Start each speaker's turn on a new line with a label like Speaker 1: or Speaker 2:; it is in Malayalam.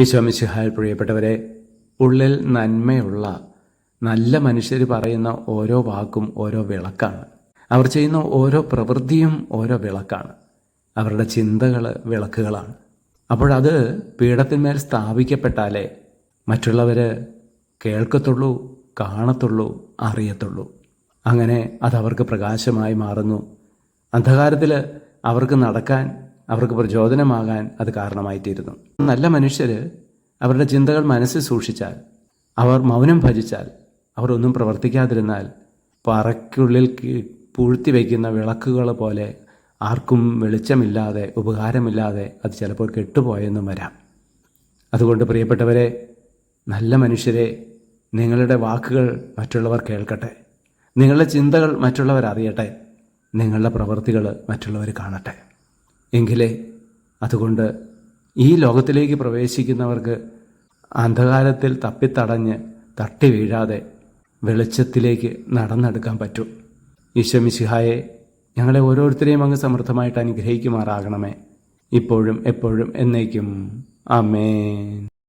Speaker 1: ഈശോമിശിഹാൽ പ്രിയപ്പെട്ടവരെ ഉള്ളിൽ നന്മയുള്ള നല്ല മനുഷ്യർ പറയുന്ന ഓരോ വാക്കും ഓരോ വിളക്കാണ്. അവർ ചെയ്യുന്ന ഓരോ പ്രവൃത്തിയും ഓരോ വിളക്കാണ്. അവരുടെ ചിന്തകൾ വിളക്കുകളാണ്. അപ്പോഴത് പീഠത്തിന്മേൽ സ്ഥാപിക്കപ്പെട്ടാലേ മറ്റുള്ളവർ കേൾക്കത്തുള്ളൂ കാണത്തുള്ളൂ അറിയത്തുള്ളൂ. അങ്ങനെ അതവർക്ക് പ്രകാശമായി മാറുന്നു. അന്ധകാരത്തിൽ അവർക്ക് നടക്കാൻ അവർക്ക് പ്രചോദനമാകാൻ അത് കാരണമായിത്തീരുന്നു. നല്ല മനുഷ്യർ അവരുടെ ചിന്തകൾ മനസ്സിൽ സൂക്ഷിച്ചാൽ അവർ മൗനം ഭജിച്ചാൽ അവർ ഒന്നും പ്രവർത്തിക്കാതിരുന്നാൽ പറയ്ക്കുള്ളിൽ കി- പൂഴ്ത്തി വയ്ക്കുന്ന വിളക്കുകൾ പോലെ ആർക്കും വെളിച്ചമില്ലാതെ ഉപകാരമില്ലാതെ അത് ചിലപ്പോൾ കെട്ടുപോയെന്നും വരാം. അതുകൊണ്ട് പ്രിയപ്പെട്ടവരെ നല്ല മനുഷ്യരെ നിങ്ങളുടെ വാക്കുകൾ മറ്റുള്ളവർ കേൾക്കട്ടെ. നിങ്ങളുടെ ചിന്തകൾ മറ്റുള്ളവർ അറിയട്ടെ. നിങ്ങളുടെ പ്രവൃത്തികൾ മറ്റുള്ളവർ കാണട്ടെ. എങ്കിലേ അതുകൊണ്ട് ഈ ലോകത്തിലേക്ക് പ്രവേശിക്കുന്നവർക്ക് അന്ധകാരത്തിൽ തപ്പിത്തടഞ്ഞ് തട്ടി വീഴാതെ വെളിച്ചത്തിലേക്ക് നടന്നെടുക്കാൻ പറ്റും. ഈശ്വമിശിഹായെ ഞങ്ങളെ ഓരോരുത്തരെയും അങ്ങ് സമൃദ്ധമായിട്ട് അനുഗ്രഹിക്കുമാറാകണമേ. ഇപ്പോഴും എപ്പോഴും എന്നേക്കും. ആമേൻ.